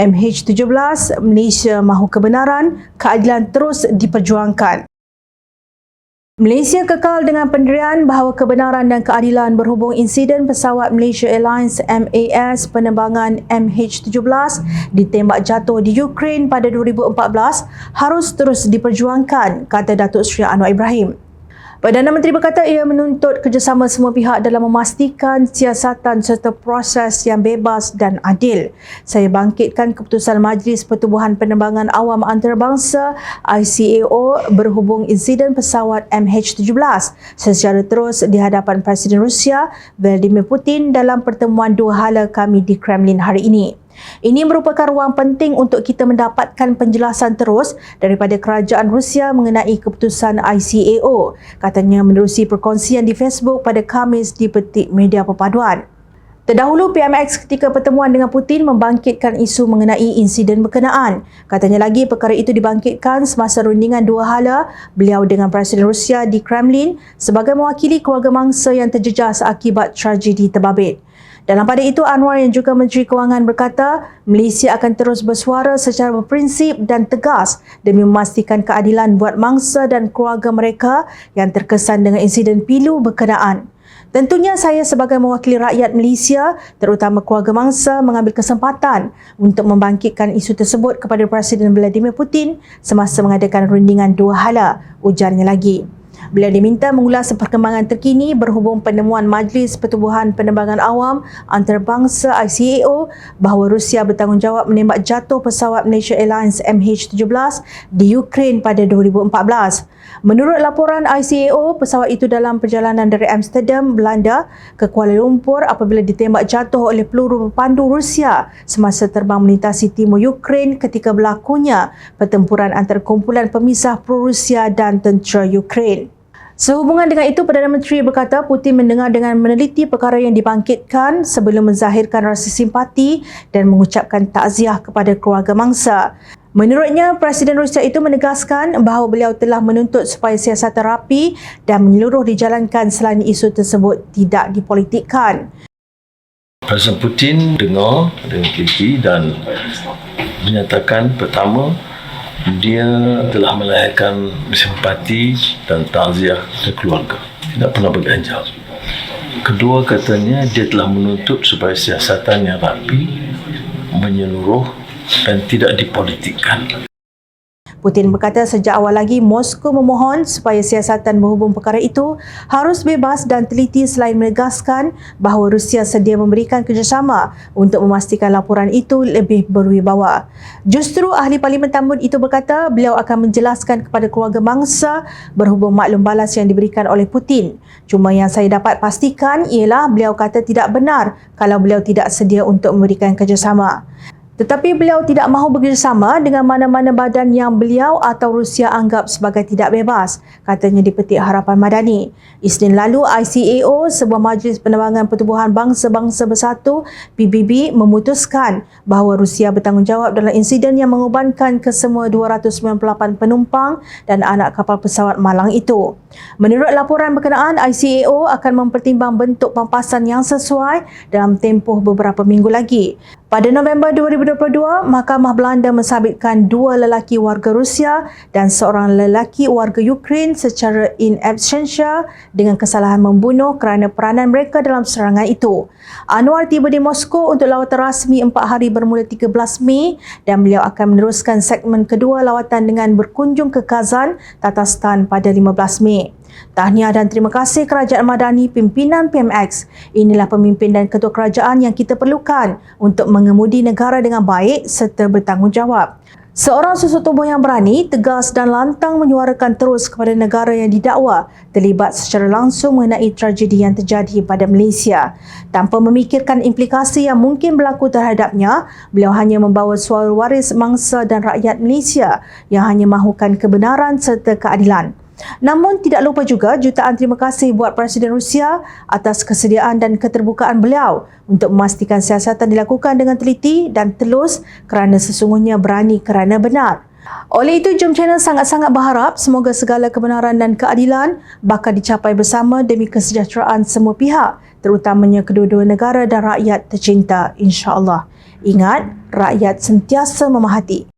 MH17 Malaysia mahu kebenaran, keadilan terus diperjuangkan. Malaysia kekal dengan pendirian bahawa kebenaran dan keadilan berhubung insiden pesawat Malaysia Airlines MAS penerbangan MH17 ditembak jatuh di Ukraine pada 2014 harus terus diperjuangkan, kata Datuk Seri Anwar Ibrahim. Perdana Menteri berkata ia menuntut kerjasama semua pihak dalam memastikan siasatan serta proses yang bebas dan adil. Saya bangkitkan keputusan Majlis Pertubuhan Penerbangan Awam Antarabangsa ICAO berhubung insiden pesawat MH17 secara terus di hadapan Presiden Rusia Vladimir Putin dalam pertemuan dua hala kami di Kremlin hari ini. Ini merupakan ruang penting untuk kita mendapatkan penjelasan terus daripada kerajaan Rusia mengenai keputusan ICAO, katanya menerusi perkongsian di Facebook pada Khamis di petik media perpaduan. Terdahulu PMX ketika pertemuan dengan Putin membangkitkan isu mengenai insiden berkenaan. Katanya lagi perkara itu dibangkitkan semasa rundingan dua hala beliau dengan Presiden Rusia di Kremlin sebagai mewakili keluarga mangsa yang terjejas akibat tragedi terbabit. Dalam pada itu, Anwar yang juga Menteri Kewangan berkata, Malaysia akan terus bersuara secara berprinsip dan tegas demi memastikan keadilan buat mangsa dan keluarga mereka yang terkesan dengan insiden pilu berkenaan. Tentunya saya sebagai mewakili rakyat Malaysia, terutama keluarga mangsa, mengambil kesempatan untuk membangkitkan isu tersebut kepada Presiden Vladimir Putin semasa mengadakan rundingan dua hala, ujarnya lagi. Beliau diminta mengulas perkembangan terkini berhubung penemuan Majlis Pertubuhan Penerbangan Awam Antarabangsa ICAO bahawa Rusia bertanggungjawab menembak jatuh pesawat Malaysia Airlines MH17 di Ukraine pada 2014. Menurut laporan ICAO, pesawat itu dalam perjalanan dari Amsterdam, Belanda ke Kuala Lumpur apabila ditembak jatuh oleh peluru berpandu Rusia semasa terbang melintasi timur Ukraine ketika berlakunya pertempuran antara kumpulan pemisah pro-Rusia dan tentera Ukraine. Sehubungan dengan itu, Perdana Menteri berkata Putin mendengar dengan meneliti perkara yang dibangkitkan sebelum menzahirkan rasa simpati dan mengucapkan takziah kepada keluarga mangsa. Menurutnya, Presiden Rusia itu menegaskan bahawa beliau telah menuntut supaya siasatan rapi dan menyeluruh dijalankan selain isu tersebut tidak dipolitikkan. Presiden Putin dengar dengan teliti dan menyatakan pertama dia telah melahirkan simpati dan takziah ke keluarga. Tidak pernah berganjal. Kedua katanya dia telah menuntut supaya siasatan yang rapi, menyeluruh dan tidak dipolitikkan. Putin berkata sejak awal lagi Moskow memohon supaya siasatan berhubung perkara itu harus bebas dan teliti selain menegaskan bahawa Rusia sedia memberikan kerjasama untuk memastikan laporan itu lebih berwibawa. Justru ahli Parlimen Tambun itu berkata beliau akan menjelaskan kepada keluarga mangsa berhubung maklum balas yang diberikan oleh Putin. Cuma yang saya dapat pastikan ialah beliau kata tidak benar kalau beliau tidak sedia untuk memberikan kerjasama. Tetapi beliau tidak mahu bekerjasama dengan mana-mana badan yang beliau atau Rusia anggap sebagai tidak bebas, katanya di petik Harapan Madani. Isnin lalu, ICAO, sebuah majlis penerbangan pertubuhan bangsa-bangsa bersatu, PBB, memutuskan bahawa Rusia bertanggungjawab dalam insiden yang mengubankan kesemua 298 penumpang dan anak kapal pesawat malang itu. Menurut laporan berkenaan, ICAO akan mempertimbang bentuk pampasan yang sesuai dalam tempoh beberapa minggu lagi. Pada November 2022, Mahkamah Belanda mensabitkan dua lelaki warga Rusia dan seorang lelaki warga Ukraine secara in absentia dengan kesalahan membunuh kerana peranan mereka dalam serangan itu. Anwar tiba di Moskow untuk lawatan rasmi empat hari bermula 13 Mei dan beliau akan meneruskan segmen kedua lawatan dengan berkunjung ke Kazan, Tatarstan pada 15 Mei. Tahniah dan terima kasih Kerajaan Madani pimpinan PMX. Inilah pemimpin dan ketua kerajaan yang kita perlukan untuk mengemudi negara dengan baik serta bertanggungjawab. Seorang susu tubuh yang berani, tegas dan lantang menyuarakan terus kepada negara yang didakwa terlibat secara langsung mengenai tragedi yang terjadi pada Malaysia. Tanpa memikirkan implikasi yang mungkin berlaku terhadapnya, beliau hanya membawa suara waris mangsa dan rakyat Malaysia yang hanya mahukan kebenaran serta keadilan. Namun tidak lupa juga jutaan terima kasih buat Presiden Rusia atas kesediaan dan keterbukaan beliau untuk memastikan siasatan dilakukan dengan teliti dan telus kerana sesungguhnya berani kerana benar. Oleh itu, Jom Channel sangat-sangat berharap semoga segala kebenaran dan keadilan bakal dicapai bersama demi kesejahteraan semua pihak, terutamanya kedua-dua negara dan rakyat tercinta, insya-Allah. Ingat, rakyat sentiasa memahati.